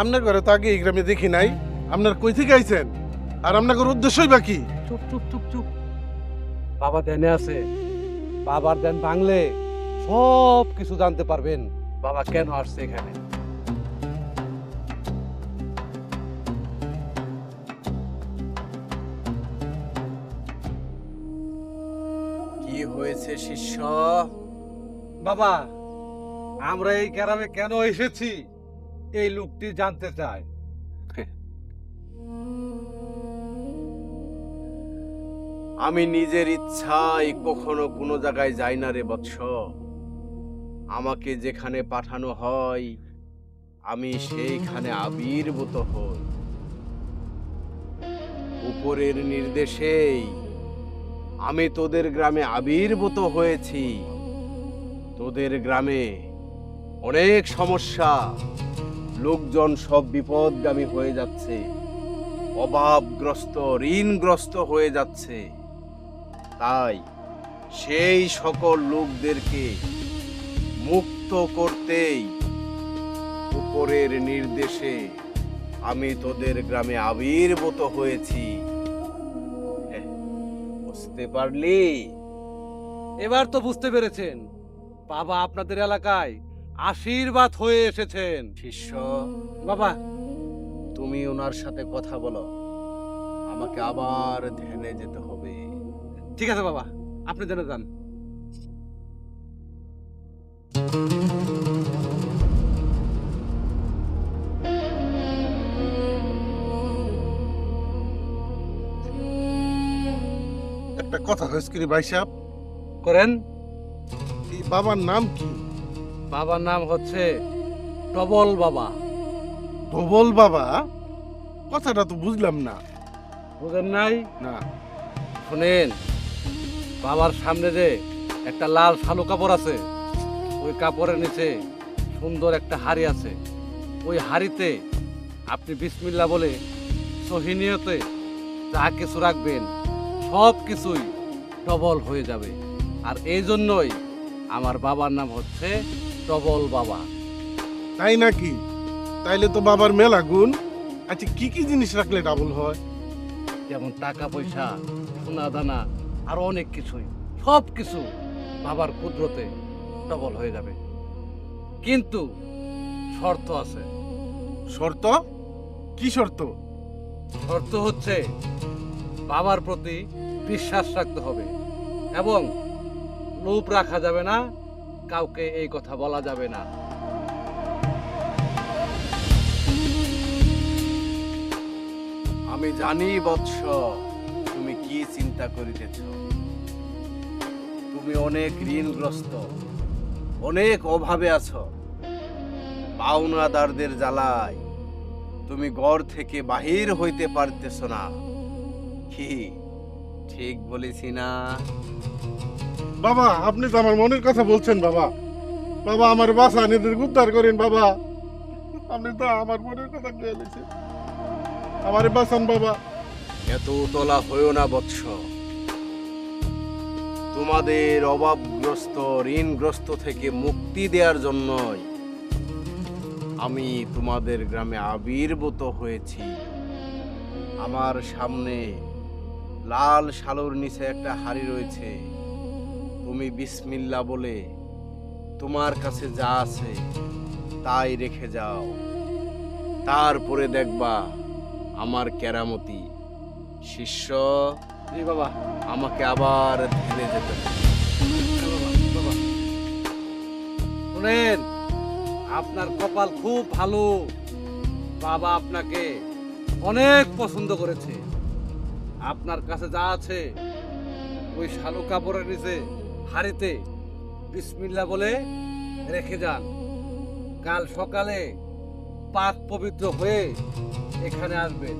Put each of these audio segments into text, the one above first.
আপনার ঘরে তো আগে এই গ্রামে দেখি নাই। আপনার কই থেকে আইছেন? আর আপনার উদ্দেশ্যই বাকি চুপ চুপ চুপ চুপ। বাবা ধ্যানে আছে। বাবার ধ্যান ভাঙলে সব কিছু জানতে পারবেন। বাবা কেন আসছে এখানে? কি হয়েছে, শিষ্য? বাবা, আমরা এই গ্রামে কেন এসেছি? এই লোকটি জানতে চায়। আমি নিজের ইচ্ছায় কখনো কোনো জায়গায় যাই না রে বৎস। আমাকে যেখানে পাঠানো হয়, আমি সেইখানে আবির্ভূত হই। উপরের নির্দেশেই আমি তোদের গ্রামে আবির্ভূত হয়েছি। তোদের গ্রামে অনেক সমস্যা। লোকজন সব বিপদগামী হয়ে যাচ্ছে। অভাবগ্রস্ত ঋণগ্রস্ত হয়ে যাচ্ছে। তাই সেই সকল লোকদেরকে মুক্ত করতেই উপরের নির্দেশে আমি তোদের গ্রামে আবির্ভূত হয়েছি। হ্যাঁ, বুঝতে পারলি? এবার তো বুঝতে পেরেছেন। বাবা আপনাদের এলাকায় আশীর্বাদ হয়ে এসেছেন। শিষ্য বাবা তুমি ওনার সাথে কথা বলো। আমাকে আবার ধ্যানে যেতে হবে। ঠিক আছে বাবা আপনি জেনে যান। একটা কথা হয়েছে কি ভাই সাহেব? করেন। বাবার নাম কি? বাবার নাম হচ্ছে টবল বাবা। ধবল বাবা? কথাটা তো বুঝলাম না। বুঝেন নাই? না। শুনেন বাবার সামনে যে একটা লাল শালু কাপড় আছে ওই কাপড়ের নিচে সুন্দর একটা হাড়ি আছে। ওই হাড়িতে আপনি বিসমিল্লা বলে সহিনিয়তে যা কিছু রাখবেন সব কিছুই ডবল হয়ে যাবে। আর এই জন্যই আমার বাবার নাম হচ্ছে ডবল বাবা। তাই নাকি? তাইলে তো বাবার মেলা গুণ। আচ্ছা কি কি জিনিস রাখলে ডাবল হয়? যেমন টাকা পয়সা সোনা দানা আরও অনেক কিছুই। সব কিছু বাবার কুদরতে ডবল হয়ে যাবে। কিন্তু শর্ত আছে। শর্ত? কি শর্ত? শর্ত হচ্ছে বাবার প্রতি বিশ্বাস রাখতে হবে এবং লোভ রাখা যাবে না কাউকে এই কথা বলা যাবে না। আমি জানি বৎস, তুমি কি চিন্তা করিতেছ? তুমি অনেক ঋণগ্রস্ত, অনেক অভাবে আছো। পাওনাদারদের জ্বালায় তুমি ঘর থেকে বাহির হইতে পারতেছ না। কি, ঠিক বলেছি না? বাবা, আপনি তো আমার মনের কথা বলছেন, বাবা। বাবা, আমার বাসা নিজের উদ্ধার করেন, বাবা। আপনি তো আমার মনের কথা গেলেছে আমারে বাঁচান বাবা। এত উতলা হইও না, বৎস। তোমাদের অভাবগ্রস্ত, ঋণগ্রস্ত থেকে মুক্তি দেওয়ার জন্যই আমি তোমাদের গ্রামে আবির্ভূত হয়েছি। আমার সামনে লাল শালুর নিচে একটা হাড়ি রয়েছে। তুমি বিসমিল্লা বলে তোমার কাছে যা আছে তাই রেখে যাও। তারপরে দেখবা আমার কেরামতি শিষ্য বাবা। আমাকে আবার ধ্যানে যেতে। শুনেন আপনার কপাল খুব ভালো। বাবা আপনাকে অনেক পছন্দ করেছে। আপনার কাছে যা আছে ওই শালু কাপড়ের নিচে হাড়িতে বিসমিল্লা বলে রেখে যান। কাল সকালে পাক পবিত্র হয়ে এখানে আসবেন।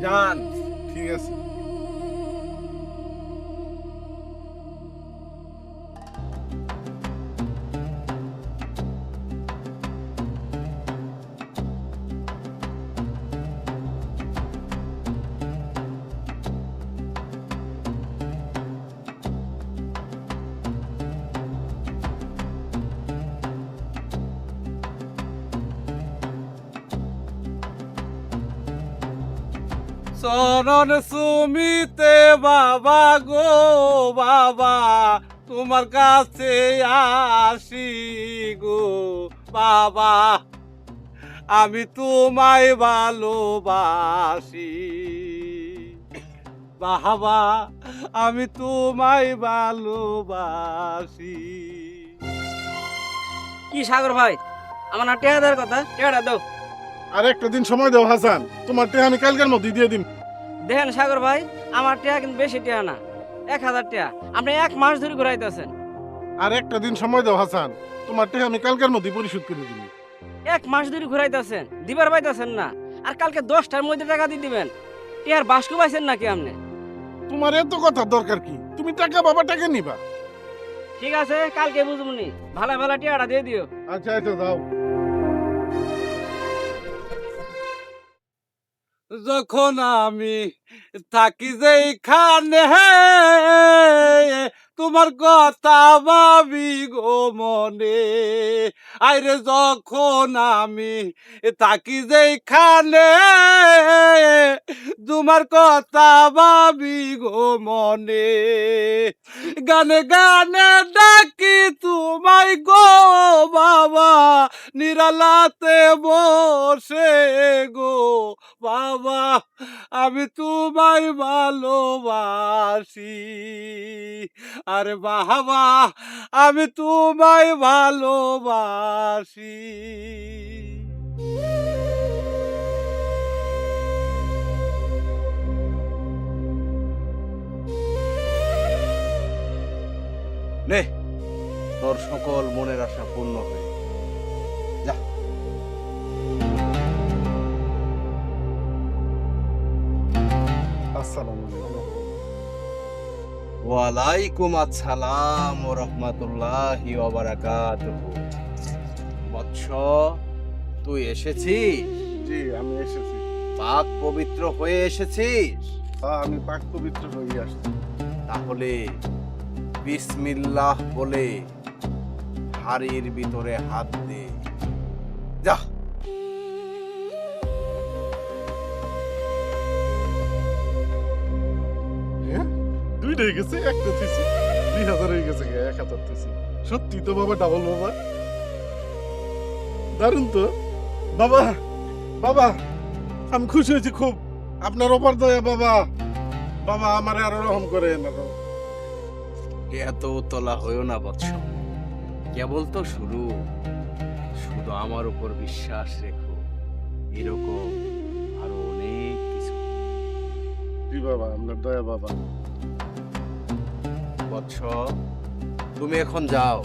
যান। ঠিক আছে। চরণ সুমিতে বাবা গো বাবা, তোমার কাছে আসি গো বাবা। আমি তোমায় ভালোবাসি। বাবা, আমি তোমায় ভালোবাসি। কি সাগর ভাই? আমার না টেহা দেওয়ার কথা। টেহাটা দাও। আর একটা দিন সময় দাও হাসান। তোমার টেহা আমি কালকের মধ্যে দিয়ে দিন দেখেন সাগর ভাই আমার টেহা কিন্তু বেশি টেহা না। এক হাজার টেহা। আপনি এক মাস ধরে ঘুরাইতেছেন। আর একটা দিন সময় দাও হাসান। তোমার টেহা আমি কালকের মধ্যে পরিশোধ করে দিবি এক মাস ধরে ঘুরাইতেছেন দিবার পাইতেছেন না। আর কালকে দশটার মধ্যে টাকা দিয়ে দিবেন। টেহার বাসকু পাইছেন নাকি আপনি? তোমার এত কথা দরকার কি? তুমি টাকা বাবা টাকা নিবা। ঠিক আছে কালকে বুঝবনি ভালো ভালো টিয়াটা দিয়ে দিও। আচ্ছা আচ্ছা যাও। যখন আমি থাকি যেখানে তোমার কথা ভাবি গো মনে। আরে যখন আমি থাকি যেখানে তোমার কথা ভাবি গো মনে। গানে গানে ডাকি তোমায় গো বাবা, নিরালাতে বসে গো বাবা, আমি তোমায় ভালোবাসি। আরে বাহাবা আমি তোমায় ভালোবাসি। নে, তোর সকল মনের আশা পূর্ণ হয়ে যা। আসসালামু আলাইকুম। ওয়ালাইকুম আসসালাম ও রহমতুল্লাহি বৎস তুই এসেছিস? জি আমি এসেছি। পাক পবিত্র হয়ে এসেছিস? হ্যাঁ আমি পাক পবিত্র হয়ে আসছি। তাহলে বিসমিল্লাহ বলে হাড়ির ভিতরে হাত দে। যা। দুইটা হয়ে গেছে একটা থিসি দুই হাজার হয়ে গেছে এক হাজার থিসি সত্যি তো বাবা ডাবল বাবা। দারুণ তো। বাবা বাবা আমি খুশি হয়েছি খুব। আপনার ওপর দয়া বাবা। বাবা আমারে আরও রহম করে আরও। এত উতলা হইও না বৎস। কেবল তো শুরু। শুধু আমার উপর বিশ্বাস রেখো। এরকম আরও অনেক কিছু। বাবা আপনার দয়া বাবা। বৎস তুমি এখন যাও।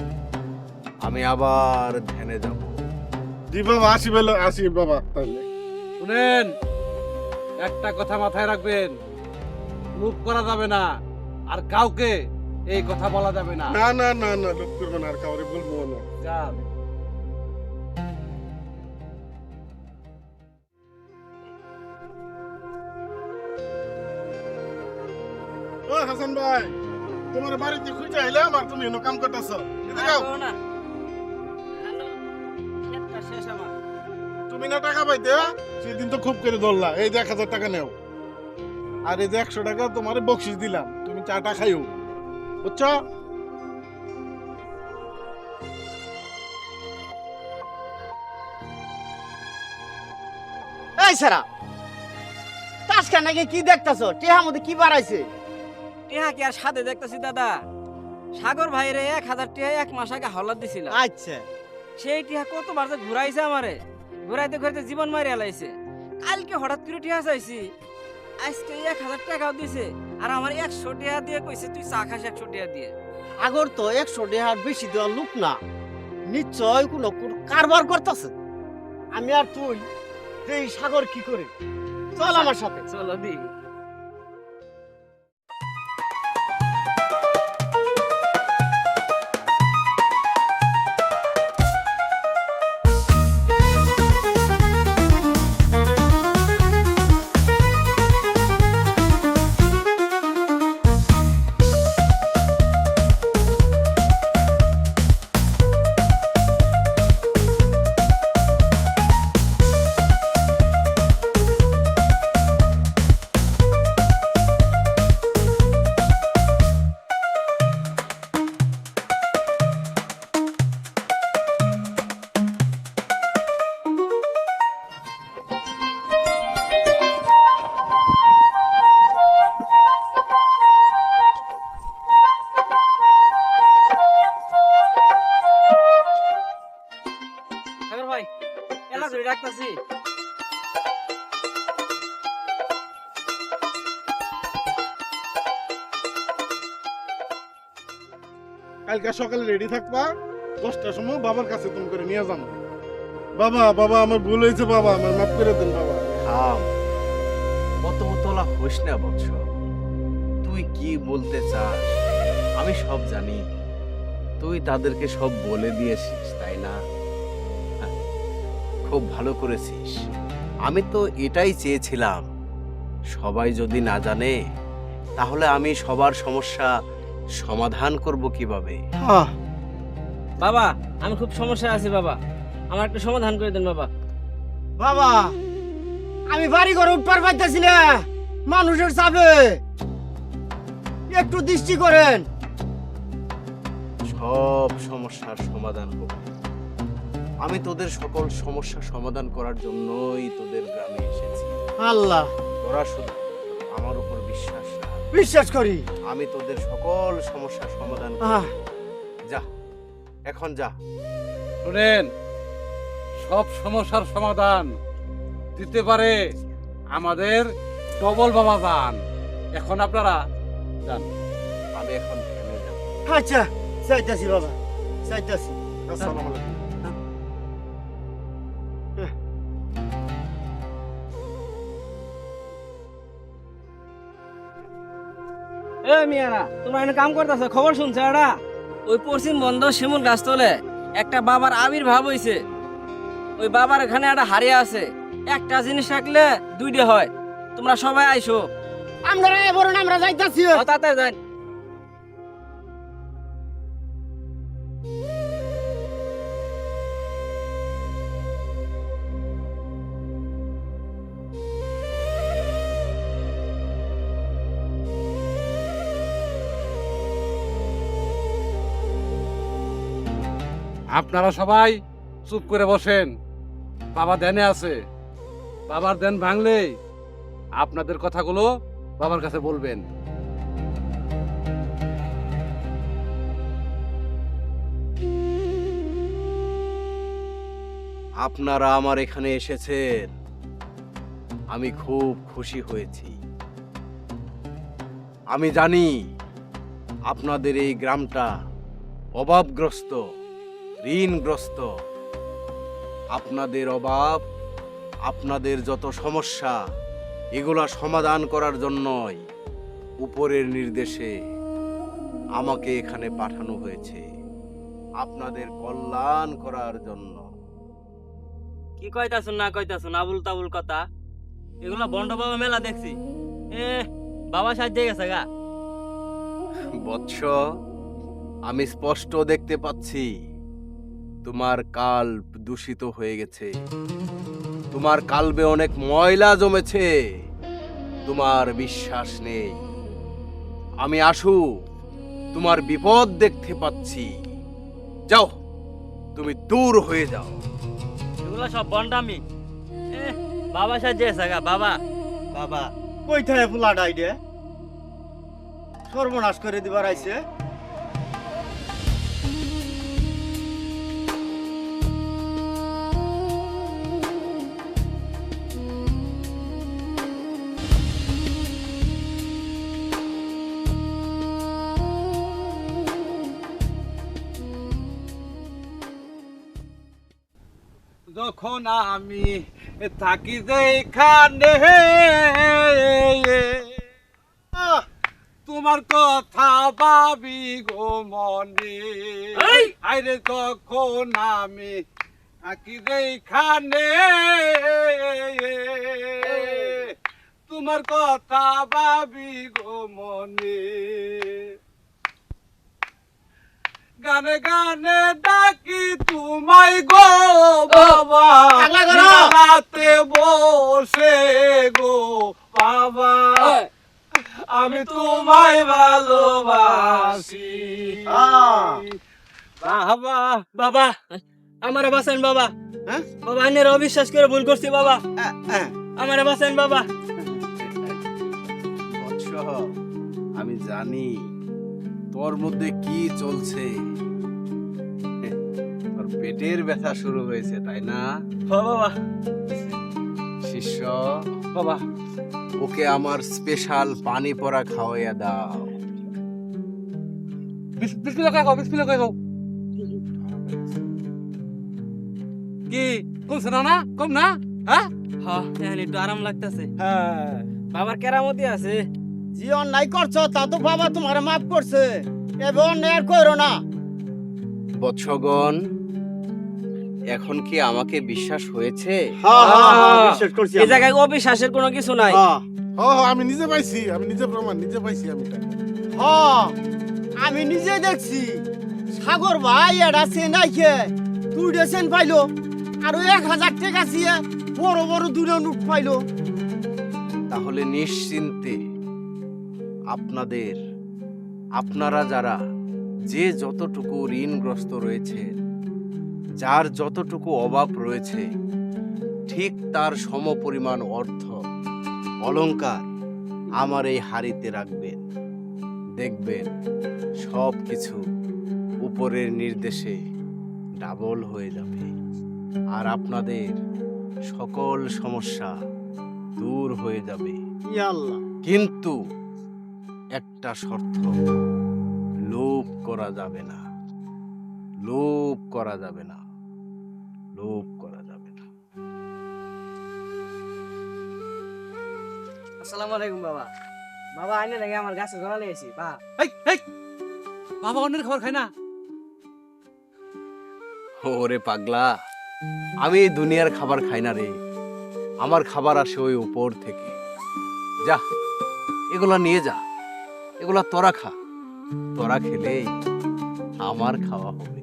আমি আবার ধ্যানে যাব। জি বাবা আসি বেলা আসি বাবা তাহলে। শুনেন একটা কথা মাথায় রাখবেন। মুখ করা যাবে না আর কাউকে এই কথা বলা যাবে না। না না না না লোক করব না আর কাউরে বলব না। যান। ও হাসান ভাই। তোমার বাড়িতে খুঁজে আইলাম আর তুমি এনে কাম করতেছ। তুমি না টাকা পাইতে? সেদিন তো খুব করে ধরলা। এই যে এক হাজার টাকা নেও। আর এই যে একশো টাকা তোমার বকশিস দিলাম। তুমি চাটা খাইও। বুঝছ? এই সারা তাসকা নাকি কি দেখতাছো? টেহার মধ্যে কি বাড়াইছে? টেহা কি আর সাথে দেখতেছি দাদা? সাগর ভাইরে এক হাজার টেহা এক মাস আগে হলাদ দিছিল। আচ্ছা। সেই টিহা কতবার যে ঘুরাইছে আমারে ঘুরাইতে ঘুরাইতে জীবন মারি আলাইছে কালকে হঠাৎ করে টিহা চাইছি আজকে এক হাজার টাকাও দিছে আর আমার একশো টাকা দিয়ে কইছে তুই চা খাস একশো টাকা দিয়ে। আগর তো একশো টেহার বেশি দেওয়ার লোক না। নিশ্চয় কোনো কোন কারবার করতেছে। আমি আর তুই এই সাগর কি করে? চল আমার সাথে। চলো দি। কালকে সকালে রেডি থাকবা দশটার সময় বাবার কাছে তুমি করে নিয়ে যাব বাবা বাবা আমার ভুল হয়েছে বাবা আমার মাফ করে দেন বাবা। থাম। তোলা হোস না বৎস। তুই কি বলতে চাস? আমি সব জানি। তুই তাদেরকে সব বলে দিয়েছিস তাই না? হ্যাঁ, খুব ভালো করেছিস। আমি তো এটাই চেয়েছিলাম। সবাই যদি না জানে তাহলে আমি সবার সমস্যা সমাধান করব কীভাবে? হ্যাঁ। বাবা আমি খুব সমস্যা আছি বাবা। আমার একটা সমাধান করে দেন বাবা। বাবা আমি বাড়ি ঘরে উঠবার পাইতেছি না। মানুষের চাপে। একটু দৃষ্টি করেন। সব সমস্যার সমাধান হোক আমি তোদের সকল সমস্যা সমাধান করার জন্যই তোদের গ্রামে এসেছি। আল্লাহ। তোরা শুধু আমার উপর বিশ্বাস বিশ্বাস করি। আমি তোদের সকল সমস্যার সমাধান আহ, যা এখন যা। শুনেন সব সমস্যার সমাধান দিতে পারে আমাদের ডবল বাবা যান এখন আপনারা যান। আমি এখন ধ্যানে যাব। আচ্ছা চাইতাছি বাবা চাইতাছি আসসালামু আলাইকুম। এ মিয়ারা তোমরা এখানে কাম করতেছ? খবর শুনছো এরা? ওই পশ্চিম বন্ধ শিমুল গাছ তোলে একটা বাবার আবির্ভাব হইছে। ওই বাবার এখানে একটা হারিয়ে আছে। একটা জিনিস রাখলে দুইটা হয়। তোমরা সবাই আইসো। আমরা যাইতাছি। তাড়াতাড়ি যান। আপনারা সবাই চুপ করে বসেন। বাবা ধ্যানে আছে। বাবার ধ্যান ভাঙলে আপনাদের কথাগুলো বাবার কাছে বলবেন। আপনারা আমার এখানে এসেছেন। আমি খুব খুশি হয়েছি। আমি জানি আপনাদের এই গ্রামটা অভাবগ্রস্ত। ঋণগ্রস্ত। আপনাদের অভাব আপনাদের যত সমস্যা এগুলা সমাধান করার জন্যই উপরের নির্দেশে আমাকে এখানে পাঠানো হয়েছে। আপনাদের কল্যাণ করার জন্য। কি কইতাছুন না কইতাছুন আবুল তাবুল কথা? এগুলা বন্ড বাবা মেলা দেখছি। এ বাবা সাহায্যে গেছে গা। বৎস আমি স্পষ্ট দেখতে পাচ্ছি। তোমার কাল্প দূষিত হয়ে গেছে। তোমার কালবে অনেক ময়লা জমেছে। তোমার বিশ্বাস নেই। আমি আসু তোমার বিপদ দেখতে পাচ্ছি। যাও তুমি দূর হয়ে যাও। এগুলা সব বন্ডামি। এ বাবা সাহায্যে গেছে গা বাবা। বাবা কই থাকে ফুলা ডাইডে সর্বনাশ করে দিবার আইছে। যখন আমি থাকি যেখানে। তোমার কথা ভাবি গো মনে! আরে যখন আমি থাকি যেখানে। তোমার কথা ভাবি গো মনে। গানে গানে ডাকি তোমায় গো বাবা। রাতে বসে গো বাবা আমি তোমায় ভালোবাসি। বাবা বাবা আমারে বাঁচান বাবা হ্যাঁ? বাবা আইনের অবিশ্বাস করে ভুল করছি বাবা। আমারে বাঁচান বাবা আমি জানি তোর মধ্যে কি চলছে? তোর পেটের ব্যথা শুরু হয়েছে তাই না? বাবা। শিষ্য বাবা। ওকে আমার স্পেশাল পানি পড়া খাওয়াইয়া দাও। বিসমিল্লাহ খাও বিসমিল্লাহ খাও। কি কমছে না না? কম না? হ্যাঁ? হ্যাঁ একটু আরাম লাগতেছে। হ্যাঁ। বাবার কেরামতি আছে। জি অন্যায় করছ তা তো বাবা তোমার মাফ করছে। এবার অন্যায় আর করো না। বৎসগণ এখন কি আমাকে বিশ্বাস হয়েছে? হ্যাঁ হ্যাঁ, হ্যাঁ, বিশ্বাস করছি এই জায়গায় অবিশ্বাসের কোনো কিছু নাই। হ হ, আমি নিজে পাইছি আমি নিজে প্রমাণ নিজে পাইছি আমি। হ্যাঁ আমি নিজে দেখছি। সাগর ভাই এটা সেন আইছে তুই সেন পাইলো আর এক হাজার টাকা দিয়ে বড় বড় দূরে নোট পাইলো। তাহলে নিশ্চিন্তে আপনাদের আপনারা যারা যে যতটুকু ঋণগ্রস্ত রয়েছে যার যতটুকু অভাব রয়েছে ঠিক তার সমপরিমাণ অর্থ অলঙ্কার আমার এই হাড়িতে রাখবেন। দেখবেন সব কিছু উপরের নির্দেশে ডাবল হয়ে যাবে। আর আপনাদের সকল সমস্যা দূর হয়ে যাবে। কিন্তু একটা শর্ত। লোভ করা যাবে না। লোভ করা যাবে না। লোভ করা যাবে না। আসসালামু আলাইকুম বাবা। বাবা আইনে লাগে আমার গাছে ধরা লেগেছি বা। এই এই বাবা অন্যের খাবার খায় না। ওরে পাগলা আমি দুনিয়ার খাবার খাই না রে। আমার খাবার আসে ওই উপর থেকে। যা এগুলা নিয়ে যা। এগুলা তোরা খা। তোরা খেলেই আমার খাওয়া হবে।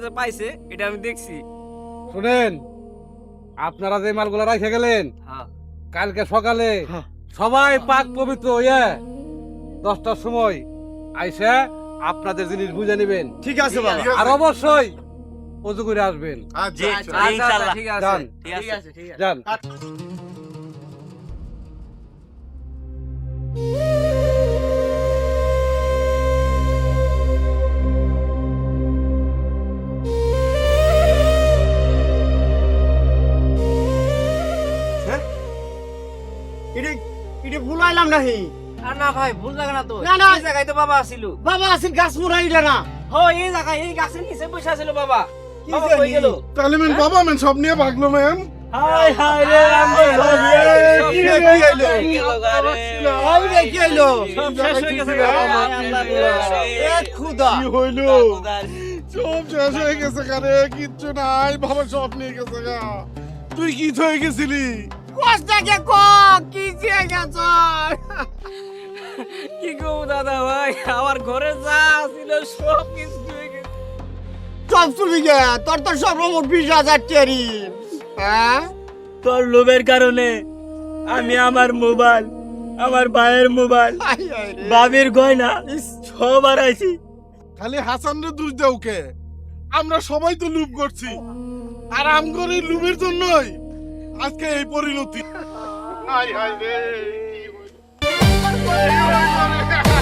যে পাইছে এটা আমি দেখছি। শুনেন আপনারা যে মালগুলা রেখে গেলেন হ্যাঁ। কালকে সকালে হ্যাঁ। সবাই পাক পবিত্র হইয়া দশটার সময় আইসা আপনাদের জিনিস বুঝে নেবেন। ঠিক আছে বাবা। আর অবশ্যই অজু করে আসবেন। আচ্ছা আচ্ছা। আচ্ছা, আচ্ছা, ঠিক আছে ঠিক আছে ঠিক আছে। যান। নাহি? আর না ভাই ভুল জায়গা না তো। না, না। এই জায়গায় তো বাবা আছিল বাবা আছে গাছ মুড়াইলে না। হ এই জায়গায় এই গাছের নিচে বসে আছিল বাবা। কি বাবা জানি? কই গেল? তাহলে মেন বাবা মেন সব নিয়ে ভাগলো ম্যাম। হাই হাই রে আমি কি রে কি হইল হাই রে? কি হইল? শেষ হয়ে গেছে খুদা কি হইল? সব শেষ হয়ে গেছে কারে কিচ্ছু নাই বাবা সব নিয়ে গেছে গা। তুই কি হয়ে গেছিলি? কষ্টাকে ক কি গেছ? কি গো দাদা ভাই আমার ঘরে যা ছিল সব কিছু হয়ে গেছে। সব চুরি গে তোর তো সব রকম বিশ হাজার টেরি হ্যাঁ? তোর লোভের কারণে আমি আমার মোবাইল আমার ভাইয়ের মোবাইল বাবির গয়না সব হারাইছি। খালি হাসান রে দোষ দেও কে? আমরা সবাই তো লুপ করছি। আর আমগর এই লুপের জন্যই আজকে এই পরিণতি। হাই হাই রে